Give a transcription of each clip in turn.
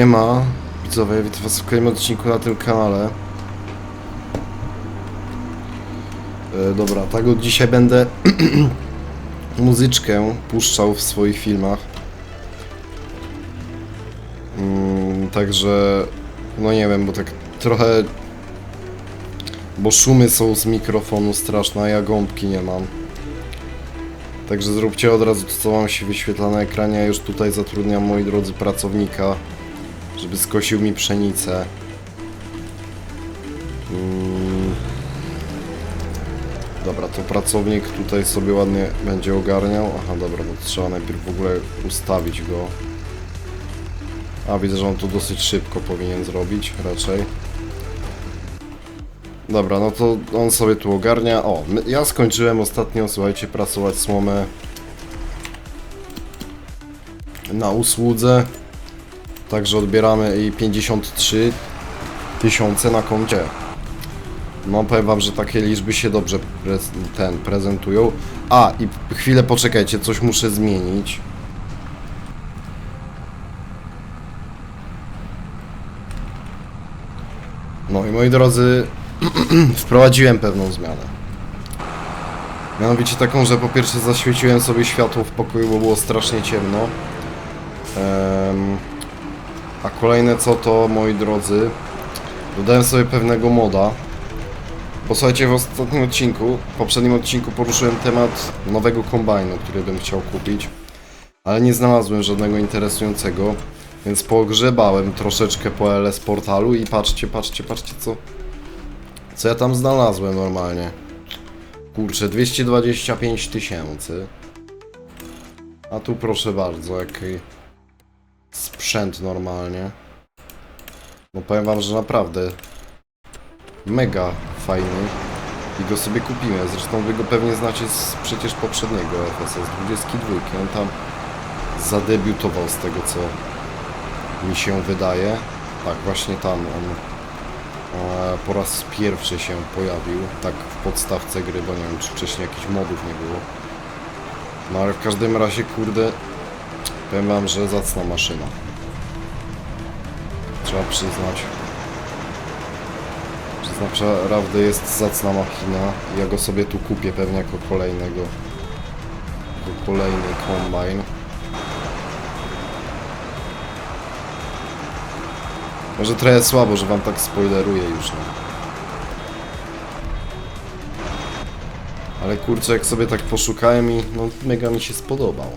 Siema, widzowie, witam was w kolejnym odcinku na tym kanale. E, dobra, tak od dzisiaj będę muzyczkę puszczał w swoich filmach. Mm, także, no nie wiem, bo tak trochę... Bo szumy są z mikrofonu straszne, a ja gąbki nie mam. Także zróbcie od razu to, co wam się wyświetla na ekranie. Ja już tutaj zatrudniam, moi drodzy, pracownika, żeby skosił mi pszenicę. Mm. Dobra, to pracownik tutaj sobie ładnie będzie ogarniał. Aha, dobra, to trzeba najpierw w ogóle ustawić go. A, widzę, że on to dosyć szybko powinien zrobić, raczej. Dobra, no to on sobie tu ogarnia. O, ja skończyłem ostatnio, słuchajcie, prasować słomę na usłudze. Także odbieramy i 53 tysiące na koncie. No powiem wam, że takie liczby się dobrze prez ten prezentują. A, i chwilę poczekajcie, coś muszę zmienić. No i moi drodzy, wprowadziłem pewną zmianę. Mianowicie taką, że po pierwsze zaświeciłem sobie światło w pokoju, bo było strasznie ciemno. Em, a kolejne co to, moi drodzy, dodałem sobie pewnego moda. Posłuchajcie, w ostatnim odcinku, w poprzednim odcinku poruszyłem temat nowego kombajnu, który bym chciał kupić. Ale nie znalazłem żadnego interesującego, więc pogrzebałem troszeczkę po LS portalu i patrzcie, patrzcie, patrzcie co, co ja tam znalazłem normalnie. Kurczę, 225 tysięcy. A tu proszę bardzo, jaki sprzęt normalnie. No powiem wam, że naprawdę mega fajny i go sobie kupimy. Zresztą wy go pewnie znacie z przecież poprzedniego FSS 22. On tam zadebiutował z tego co mi się wydaje. Tak, właśnie tam on e, po raz pierwszy się pojawił, tak w podstawce gry, bo nie wiem czy wcześniej jakichś modów nie było. No ale w każdym razie, kurde, powiem wam, że zacna maszyna. Trzeba przyznać. Przyznam, naprawdę jest zacna machina. Ja go sobie tu kupię pewnie jako kolejnego. Jako kolejny kombajn. Może trochę słabo, że wam tak spoileruję już. No. Ale kurczę, jak sobie tak poszukałem i no mega mi się spodobał.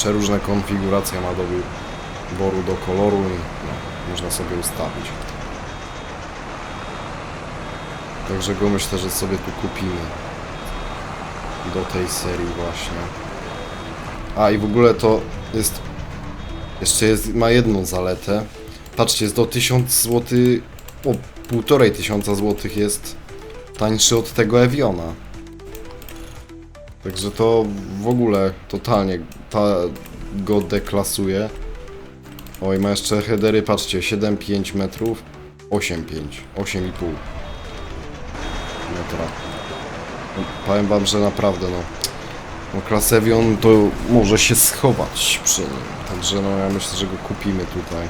Przeróżne konfiguracje ma do wyboru do koloru i no, można sobie ustawić. Także go myślę, że sobie tu kupimy. Do tej serii właśnie. A i w ogóle to jest... Jeszcze jest, ma jedną zaletę. Patrzcie, jest do 1000 zł... O, półtorej tysiąca złotych jest tańszy od tego Eviona. Także to w ogóle totalnie ta go deklasuje. Oj, ma jeszcze headery, patrzcie, 7,5 metrów, 8,5, 8,5 metra. No, powiem wam, że naprawdę no, no Klasevion to może się schować przy nim. Także no ja myślę, że go kupimy tutaj.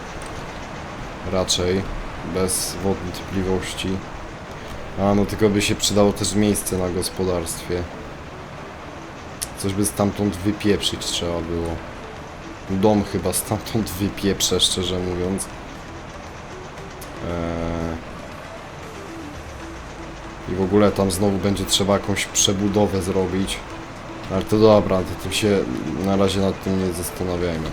Raczej, bez wątpliwości. A no tylko by się przydało też miejsce na gospodarstwie. Coś by stamtąd wypieprzyć trzeba było. Dom chyba stamtąd wypieprzę, szczerze mówiąc. Eee... I w ogóle tam znowu będzie trzeba jakąś przebudowę zrobić. Ale to dobra, to tym się na razie nad tym nie zastanawiajmy.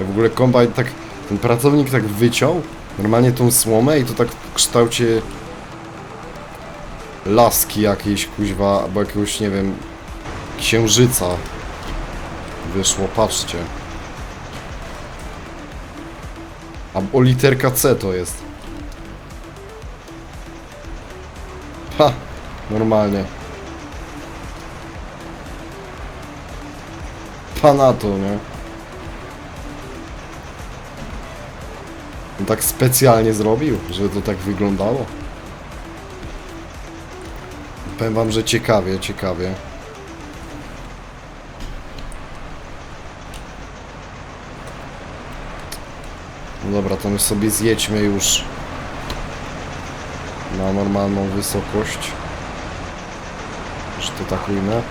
Ja w ogóle kombajn tak, ten pracownik tak wyciął normalnie tą słomę i to tak w kształcie laski jakiejś kuźwa, albo jakiegoś, nie wiem, księżyca wyszło, patrzcie. A o literka C to jest. Ha, normalnie. Panato, nie? On tak specjalnie zrobił, żeby to tak wyglądało. Powiem wam, że ciekawie, ciekawie. No dobra, to my sobie zjedźmy już na normalną wysokość. Że to tak ujmę.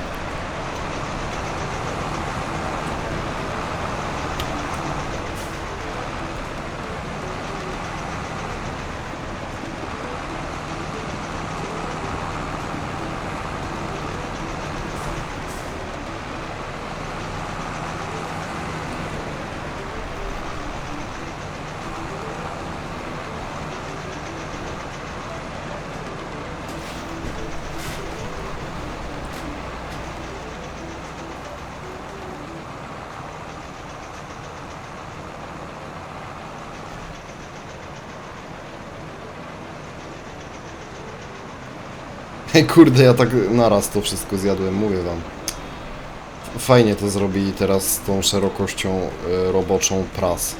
Kurde, ja tak naraz to wszystko zjadłem, mówię wam. Fajnie to zrobili teraz z tą szerokością y, roboczą pras.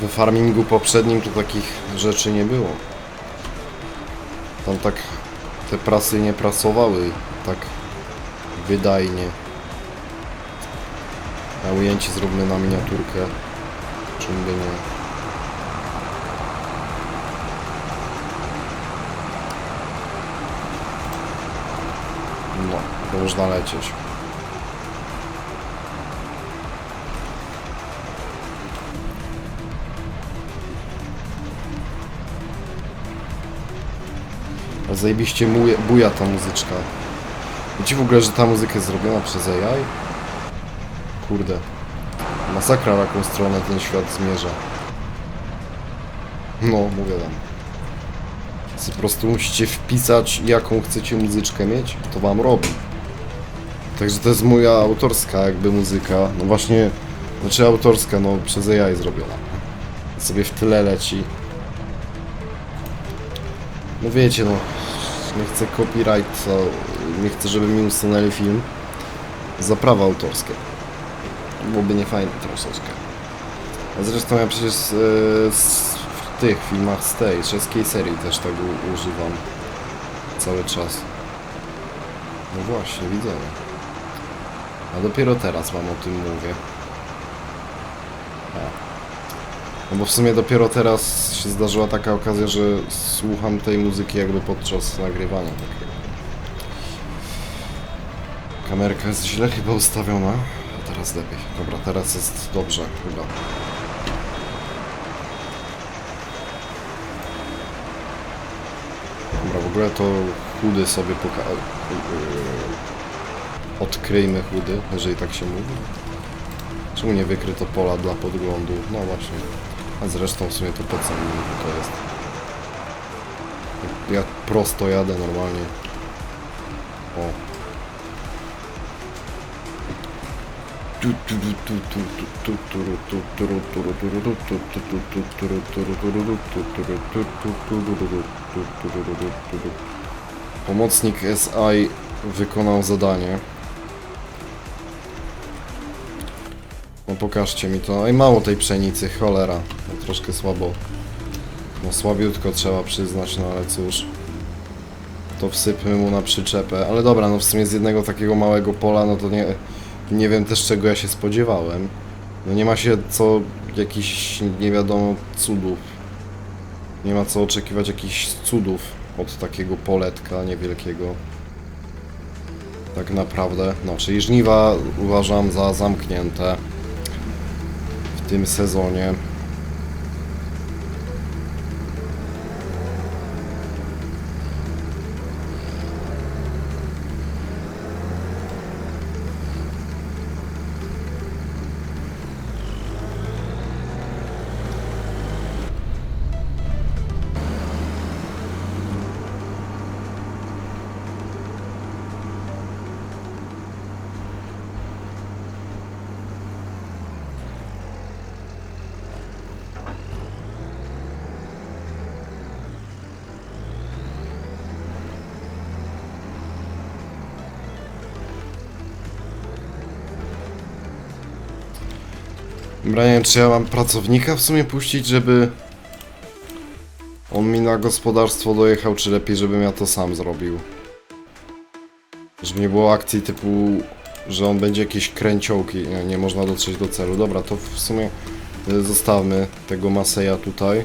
We farmingu poprzednim to takich rzeczy nie było. Tam tak te prasy nie prasowały tak wydajnie. A ujęcie zróbmy na miniaturkę. Czym by nie. No, można lecieć. Zajebiście buja ta muzyczka. Wiecie w ogóle, że ta muzyka jest zrobiona przez AI? Kurde. Masakra, w jaką stronę ten świat zmierza. No, mówię wam. Po prostu musicie wpisać, jaką chcecie muzyczkę mieć, to wam robi. Także to jest moja autorska jakby muzyka. No właśnie, znaczy autorska, no przez AI zrobiona. Sobie w tyle leci. No wiecie, no, nie chcę copyright, nie chcę, żeby mi usunęli film za prawa autorskie. Byłoby niefajne troszeczkę. A zresztą ja przecież e, w tych filmach z tej czeskiej serii też tak u, używam cały czas. No właśnie, widzowie. A dopiero teraz wam o tym mówię. A. No bo w sumie dopiero teraz się zdarzyła taka okazja, że słucham tej muzyki jakby podczas nagrywania takiego. Kamerka jest źle chyba ustawiona. A teraz lepiej. Dobra, teraz jest dobrze chyba. Dobra, w ogóle to chudy sobie poka... Odkryjmy chudy, jeżeli tak się mówi. Czemu nie wykryto pola dla podglądu? No właśnie. A zresztą w sumie to po co mi to jest? Ja prosto jadę normalnie. O. Pomocnik SI wykonał zadanie. No pokażcie mi to. Ej, mało tej pszenicy, cholera. Troszkę słabo. No słabiutko trzeba przyznać, no ale cóż. To wsypmy mu na przyczepę. Ale dobra, no w sumie z jednego takiego małego pola, no to nie, nie wiem też czego ja się spodziewałem. No nie ma się co jakichś nie wiadomo cudów. Nie ma co oczekiwać jakichś cudów od takiego poletka niewielkiego. Tak naprawdę. No, czyli żniwa uważam za zamknięte w tym sezonie. Dobra, czy ja mam pracownika w sumie puścić, żeby on mi na gospodarstwo dojechał, czy lepiej, żebym ja to sam zrobił. Żeby nie było akcji typu, że on będzie jakieś kręciołki, nie, nie można dotrzeć do celu. Dobra, to w sumie y, zostawmy tego Maseja tutaj.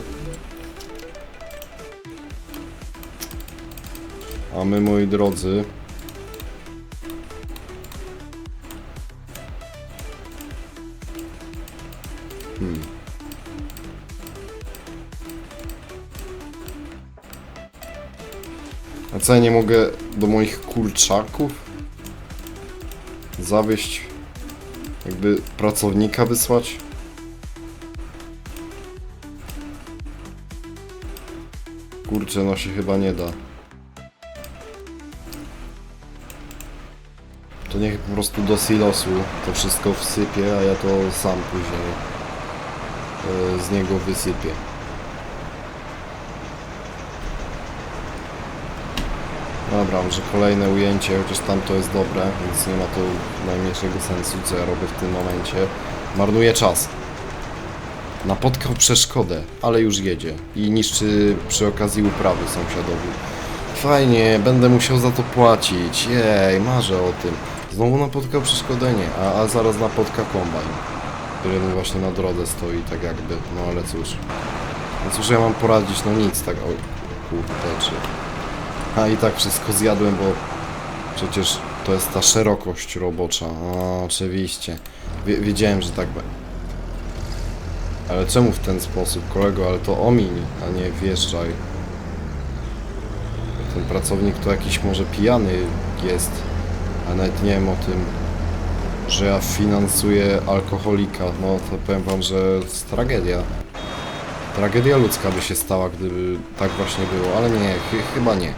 A my, moi drodzy, A co ja nie mogę do moich kurczaków zawieść jakby pracownika wysłać? Kurczę, no się chyba nie da. To niech po prostu do silosu to wszystko wsypie, a ja to sam później z niego wysypię. Dobra, może kolejne ujęcie, chociaż tam to jest dobre, więc nie ma to najmniejszego sensu, co ja robię w tym momencie. Marnuję czas. Napotkał przeszkodę, ale już jedzie i niszczy przy okazji uprawy sąsiadowi. Fajnie, będę musiał za to płacić. Jej, marzę o tym. Znowu napotkał przeszkodę? Nie, a, a zaraz napotka kombajn, który właśnie na drodze stoi, tak jakby. No ale cóż. No cóż ja mam poradzić? No nic, tak. Oj, kurde, czy... A i tak wszystko zjadłem, bo przecież to jest ta szerokość robocza. A, oczywiście. Wie, wiedziałem, że tak będzie. Ale czemu w ten sposób, kolego? Ale to omiń, a nie wjeżdżaj. Ten pracownik to jakiś może pijany jest, a nawet nie wiem o tym, że ja finansuję alkoholika. No to powiem wam, że jest tragedia. Tragedia ludzka by się stała, gdyby tak właśnie było, ale nie, ch chyba nie.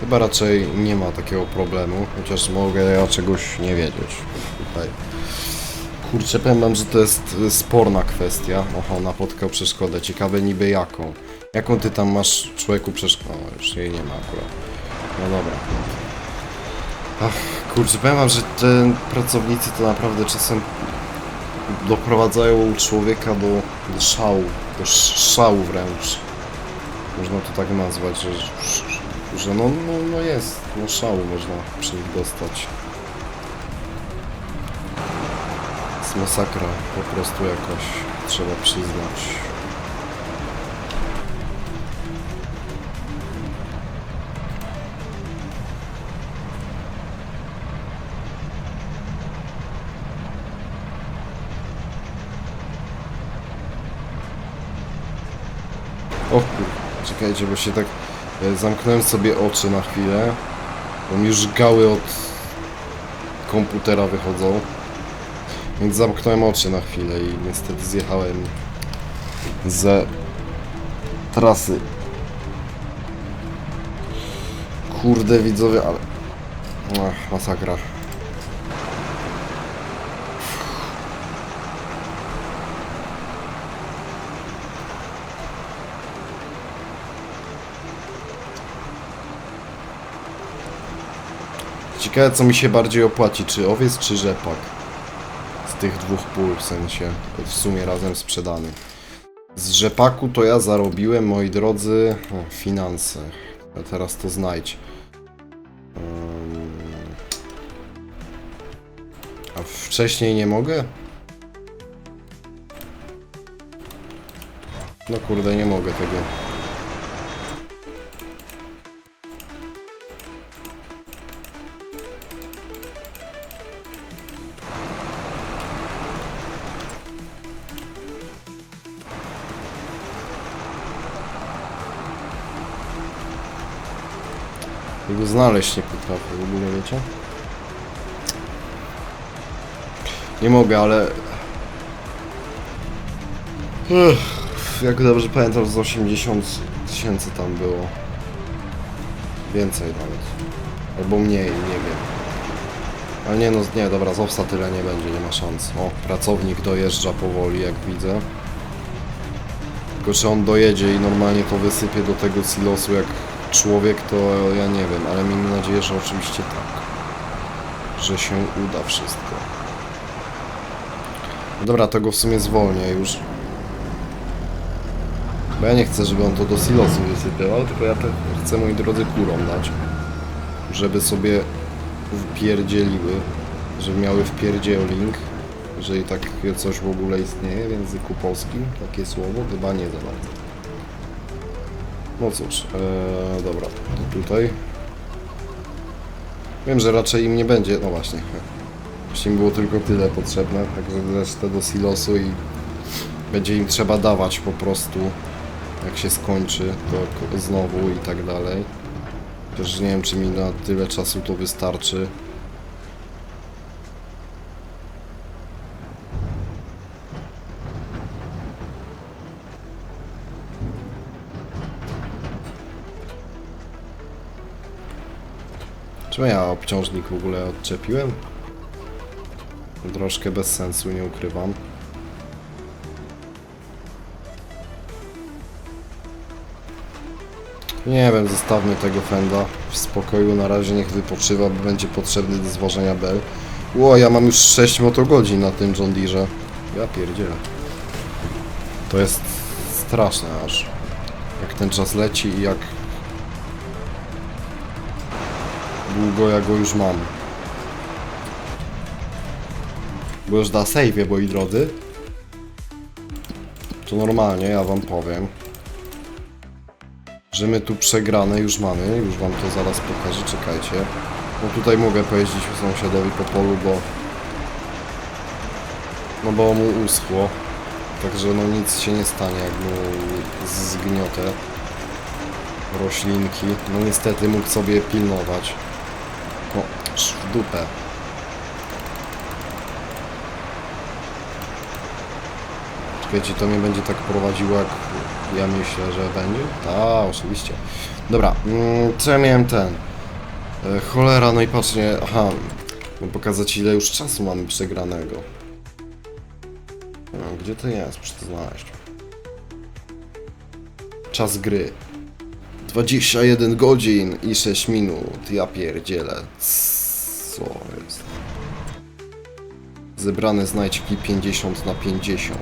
Chyba raczej nie ma takiego problemu, chociaż mogę ja czegoś nie wiedzieć tutaj. Kurczę, powiem wam, że to jest sporna kwestia. Oho, napotkał przeszkodę. Ciekawe niby jaką. Jaką ty tam masz człowieku przeszkodę? O, już jej nie ma akurat. No dobra. Ach, kurczę, powiem wam, że te pracownicy to naprawdę czasem doprowadzają człowieka do, do szału, do sz- szału wręcz. Można to tak nazwać, że, że no, no, no jest, no szału można przy nich dostać. jest masakra, po prostu jakaś, trzeba przyznać. Czekajcie, bo się tak e, zamknąłem sobie oczy na chwilę, bo mi już gały od komputera wychodzą. Więc zamknąłem oczy na chwilę i niestety zjechałem ze trasy. Kurde widzowie, ale... Ach, masakra. Ciekawe co mi się bardziej opłaci, czy owiec, czy rzepak z tych dwóch pól, w sensie w sumie razem sprzedanych. Z rzepaku to ja zarobiłem, moi drodzy, o, finanse. A teraz to znajdź. A wcześniej nie mogę? No kurde, nie mogę tego. Znaleźć nie potrafię, w ogóle wiecie? Nie mogę, ale... Jak dobrze pamiętam, z 80 tysięcy tam było. Więcej nawet. Albo mniej, nie wiem. Ale nie no, nie, dobra, z tyle nie będzie, nie ma szans. O, pracownik dojeżdża powoli, jak widzę. Tylko czy on dojedzie i normalnie to wysypie do tego silosu jak człowiek, to ja nie wiem, ale miejmy nadzieję, że oczywiście tak. Że się uda wszystko. Dobra, to go w sumie zwolnię już. Bo ja nie chcę, żeby on to do silosu wysypywał, tylko ja to chcę, moi drodzy, kurom dać. Żeby sobie wpierdzieliły, żeby miały wpierdzieling, jeżeli takie coś w ogóle istnieje w języku polskim, takie słowo, chyba nie za bardzo. No cóż, ee, dobra, to tutaj. Wiem, że raczej im nie będzie, no właśnie. Właśnie im było tylko tyle potrzebne, także resztę do silosu i będzie im trzeba dawać po prostu, jak się skończy, to znowu i tak dalej. Też nie wiem, czy mi na tyle czasu to wystarczy. Czemu ja obciążnik w ogóle odczepiłem? Troszkę bez sensu, nie ukrywam. Nie wiem, zostawmy tego fenda w spokoju, na razie niech wypoczywa, bo będzie potrzebny do zwożenia bel. Ło, ja mam już 6 motogodzin na tym John Deere. Ja pierdzielę. To jest straszne aż. Jak ten czas leci i jak długo ja go już mam. Bo już da save, moi drodzy. To normalnie, ja wam powiem. Że my tu przegrane już mamy, już wam to zaraz pokażę, czekajcie. No tutaj mogę pojeździć sąsiadowi po polu, bo... No bo mu uschło. Także no nic się nie stanie, jak mu zgniotę roślinki. No niestety mógł sobie pilnować. W dupę. Czekajcie, to mnie będzie tak prowadziło, jak ja myślę, że będzie? A, oczywiście. Dobra, mm, co ja miałem ten? E, cholera, no i patrzcie, aha, pokazać ile już czasu mamy przegranego. Gdzie to jest? Muszę to znaleźć. Czas gry. 21 godzin i 6 minut. Ja pierdzielę. Co jest? Zebrane znajdźki 50 na 50.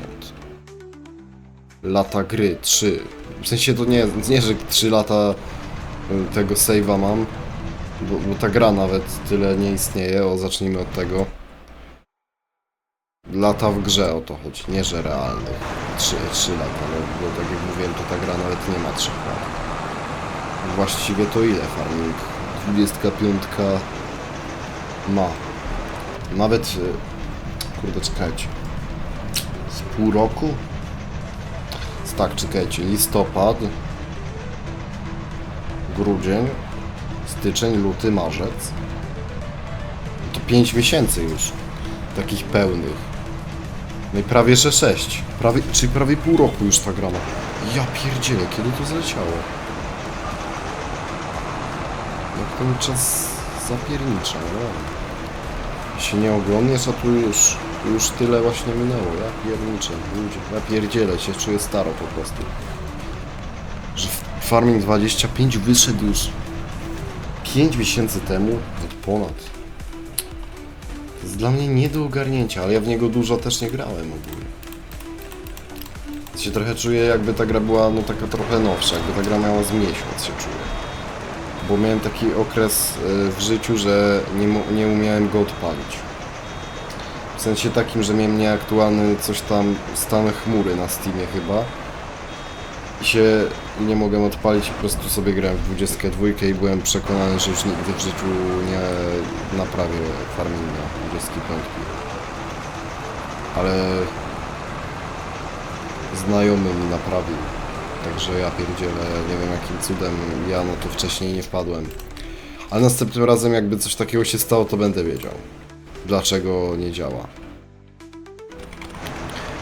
Lata gry 3. W sensie to nie, nie że 3 lata y, tego save'a mam, bo, bo ta gra nawet tyle nie istnieje. O, zacznijmy od tego. Lata w grze o to chodzi, nie że realnych. 3, 3 lata, no, bo tak jak mówiłem, to ta gra nawet nie ma 3 lat. Właściwie to ile farming? 25 ma. Nawet... y, Kurde, czekajcie. Z pół roku? Tak, czekajcie. Listopad. Grudzień. Styczeń, luty, marzec. To 5 miesięcy już. Takich pełnych. No i prawie że 6. Prawie, czyli prawie pół roku już ta gra ma. Ja pierdzielę, kiedy to zleciało? Jak ten czas zapiernicza, no. Się nie oglądniesz, a tu już, już tyle właśnie minęło. Ja pierniczę, ludzie. Ja pierdzielę się, czuję staro po prostu. Że Farming 25 wyszedł już 5 miesięcy temu, od ponad. To jest dla mnie nie do ogarnięcia, ale ja w niego dużo też nie grałem ogólnie. Się trochę czuję jakby ta gra była no taka trochę nowsza, jakby ta gra miała z miesiąc się czuję bo miałem taki okres e, w życiu, że nie, nie umiałem go odpalić. W sensie takim, że miałem nieaktualny coś tam stan chmury na Steamie chyba. I się nie mogłem odpalić po prostu sobie grałem w 22 i byłem przekonany, że już nigdy w życiu nie naprawię farminga 25. Ale znajomy mi naprawił. Także ja pierdzielę, nie wiem jakim cudem ja no to wcześniej nie wpadłem. Ale następnym razem jakby coś takiego się stało, to będę wiedział. Dlaczego nie działa.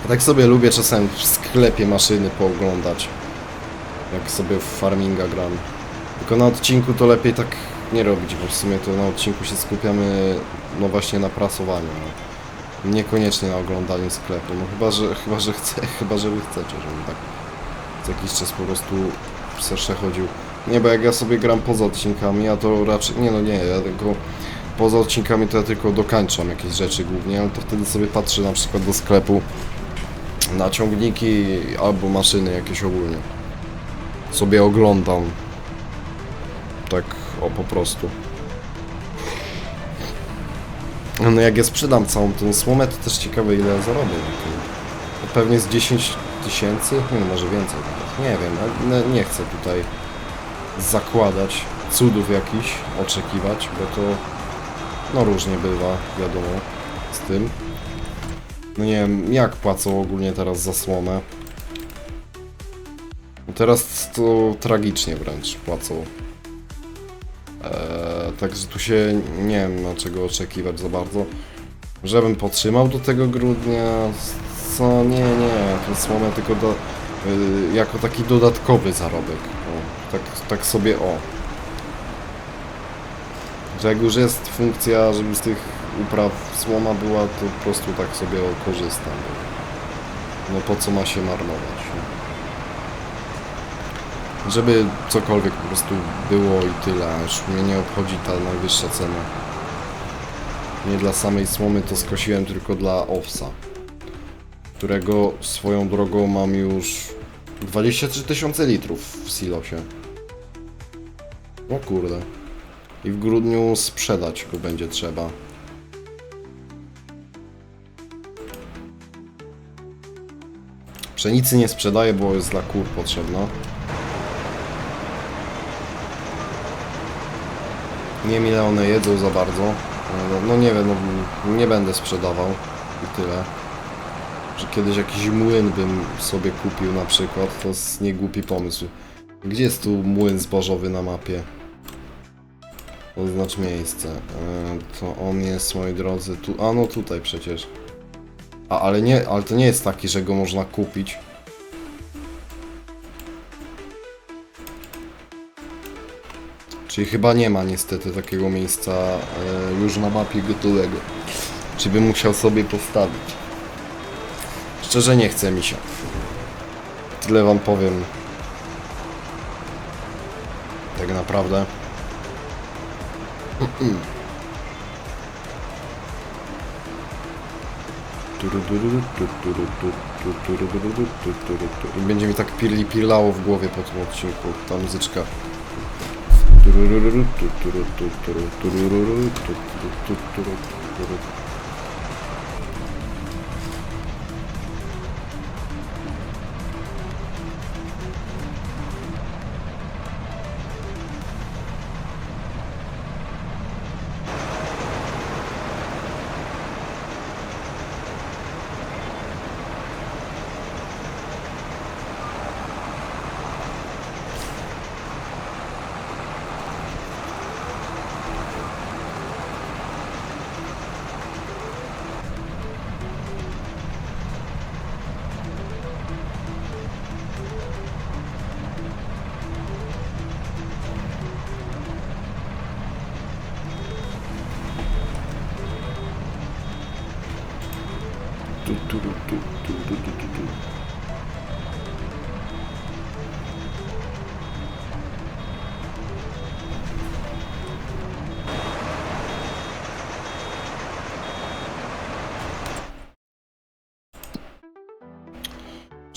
Ja tak sobie lubię czasem w sklepie maszyny pooglądać. Jak sobie w farminga gram. Tylko na odcinku to lepiej tak nie robić, bo w sumie to na odcinku się skupiamy no właśnie na prasowaniu. No. Niekoniecznie na oglądaniu sklepu. No chyba, że, chyba, że chce, chyba, że wy chcecie, żebym tak jakiś czas po prostu sersze chodził. Nie, bo jak ja sobie gram poza odcinkami, a to raczej, nie no nie, ja tylko poza odcinkami to ja tylko dokańczam jakieś rzeczy głównie, ale to wtedy sobie patrzę na przykład do sklepu na ciągniki albo maszyny jakieś ogólnie. Sobie oglądam. Tak o po prostu. No jak ja sprzedam całą tą słomę, to też ciekawe ile ja zarobię pewnie z 10 tysięcy, nie może więcej. Nie wiem, ale nie- chcę tutaj zakładać cudów jakichś, oczekiwać, bo to no różnie bywa, wiadomo, z tym. No nie wiem, jak płacą ogólnie teraz za. No Teraz to tragicznie wręcz płacą. Eee, także tu się nie wiem na czego oczekiwać za bardzo. Żebym potrzymał do tego grudnia. Co? Nie, nie. Tę słomę tylko do, jako taki dodatkowy zarobek. O, tak, tak sobie o. Że jak już jest funkcja, żeby z tych upraw słoma była, to po prostu tak sobie korzystam. No po co ma się marnować? nie? Żeby cokolwiek po prostu było i tyle, a już mnie nie obchodzi ta najwyższa cena. Nie dla samej słomy to skosiłem tylko dla owsa, którego swoją drogą mam już 23 tysiące litrów w silosie. O kurde. I w grudniu sprzedać go będzie trzeba. Pszenicy nie sprzedaję, bo jest dla kur potrzebna. Nie wiem one jedzą za bardzo. No, no nie wiem, no, nie będę sprzedawał i tyle. Że kiedyś jakiś młyn bym sobie kupił na przykład, to jest niegłupi pomysł. Gdzie jest tu młyn zbożowy na mapie? Oznacz miejsce. E, To on jest, moi drodzy, tu... A no tutaj przecież. A, ale nie, ale to nie jest taki, że go można kupić. Czyli chyba nie ma niestety takiego miejsca e, już na mapie gotowego. Czy bym musiał sobie postawić? Szczerze nie chce mi się. Tyle wam powiem. Tak naprawdę. I będzie mi tak pirli pirlało w głowie po tym odcinku. Ta muzyczka.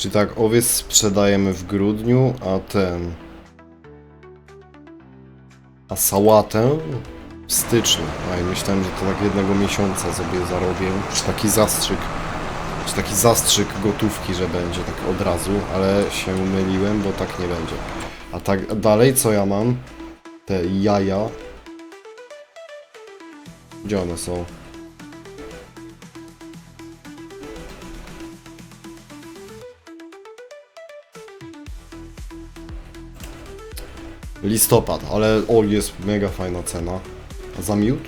Czyli tak, owiec sprzedajemy w grudniu, a ten... A sałatę w styczniu. A i myślałem, że to tak jednego miesiąca sobie zarobię. Czy taki zastrzyk. Czy taki zastrzyk gotówki, że będzie tak od razu, ale się myliłem, bo tak nie będzie. A tak dalej, co ja mam? Te jaja. Gdzie one są? Listopad, ale o, jest mega fajna cena. A za miód?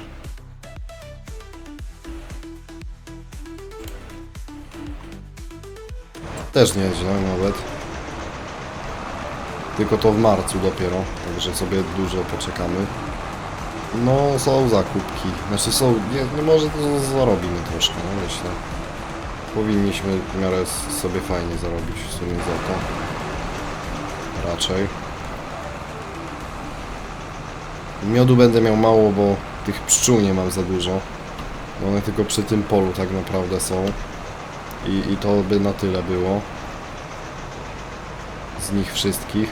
Też nieźle nawet. Tylko to w marcu dopiero, także sobie dużo poczekamy. No, są zakupki. Znaczy są, nie, nie może to zarobimy troszkę, no myślę. Powinniśmy w miarę sobie fajnie zarobić w sumie za to. Raczej. Miodu będę miał mało, bo Tych pszczół nie mam za dużo. One tylko przy tym polu tak naprawdę są. I, I to by na tyle było. Z nich wszystkich.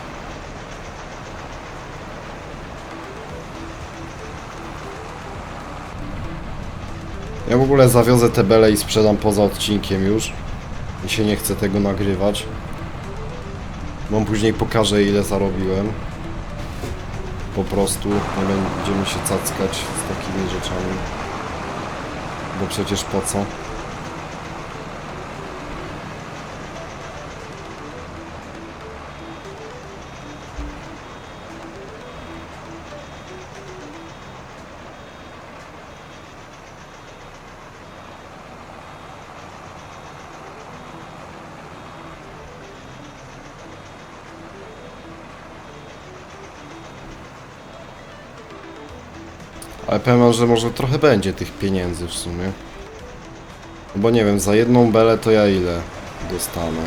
Ja w ogóle zawiozę te bele i sprzedam poza odcinkiem już. I się nie chcę tego nagrywać. Bo później pokażę ile zarobiłem. Po prostu nie będziemy się cackać z takimi rzeczami. Bo przecież po co? Ale powiem że może trochę będzie tych pieniędzy w sumie. No Bo nie wiem, za jedną belę to ja ile dostanę?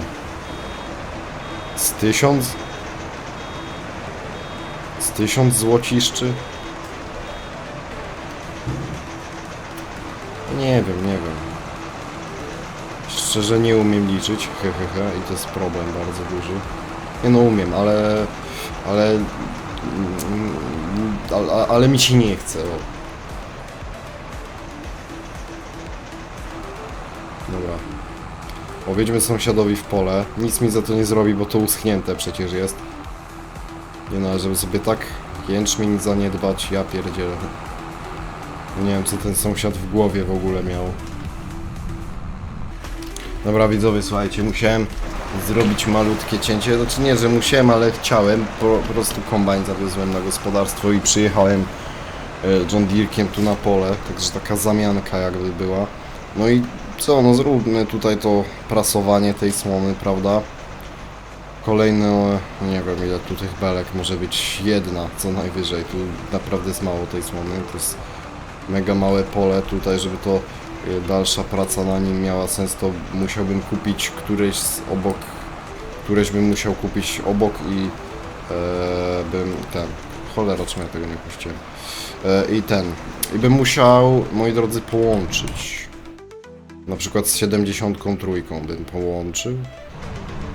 Z tysiąc? Z tysiąc złociszczy? Nie wiem, nie wiem. Szczerze nie umiem liczyć, hehehe, i to jest problem bardzo duży. Nie no umiem, ale... ale... mm, ale, ale mi się nie chce. O. Dobra. Powiedźmy sąsiadowi w pole. Nic mi za to nie zrobi, bo to uschnięte przecież jest. Nie no, ale żeby sobie tak jęczmień zaniedbać, ja pierdzielę. Nie wiem, co ten sąsiad w głowie w ogóle miał. Dobra, widzowie, słuchajcie, musiałem zrobić malutkie cięcie. Znaczy nie, że musiałem, ale chciałem. Po, po prostu kombajn zawiozłem na gospodarstwo i przyjechałem e, John Deerekiem tu na pole. Także taka zamianka jakby była. No i co, no zróbmy tutaj to prasowanie tej słony, prawda? Kolejne, no nie wiem ile tu tych belek, może być jedna co najwyżej. Tu naprawdę jest mało tej słony. To jest mega małe pole tutaj, żeby to dalsza praca na nim miała sens, to musiałbym kupić któreś z obok, któreś bym musiał kupić obok i e, bym ten, cholera czemu ja tego nie puściłem, e, i ten, i bym musiał, moi drodzy, połączyć, na przykład z 73 bym połączył,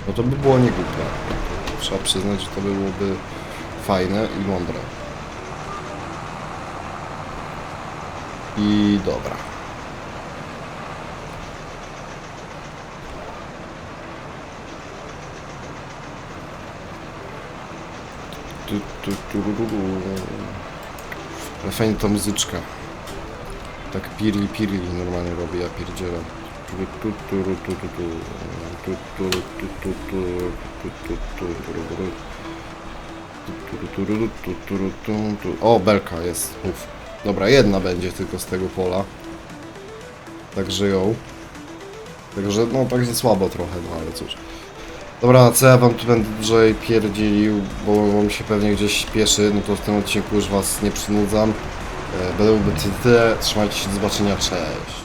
no to by było niegłupie, trzeba przyznać, że to byłoby fajne i mądre. I dobra. Tu, tu, ru, ru, ru. Fajnie ta muzyczka. Tak pirli pirli normalnie robi, ja pierdzielę. Tu. O, belka jest. Uf. Dobra, jedna będzie tylko z tego pola. Także ją. Także, no, także słabo trochę, no ale cóż. Dobra, co ja wam tu będę dłużej pierdzielił, bo, mi się pewnie gdzieś śpieszy, no to w tym odcinku już was nie przynudzam. E, Będą by tyle, trzymajcie się, do zobaczenia, cześć.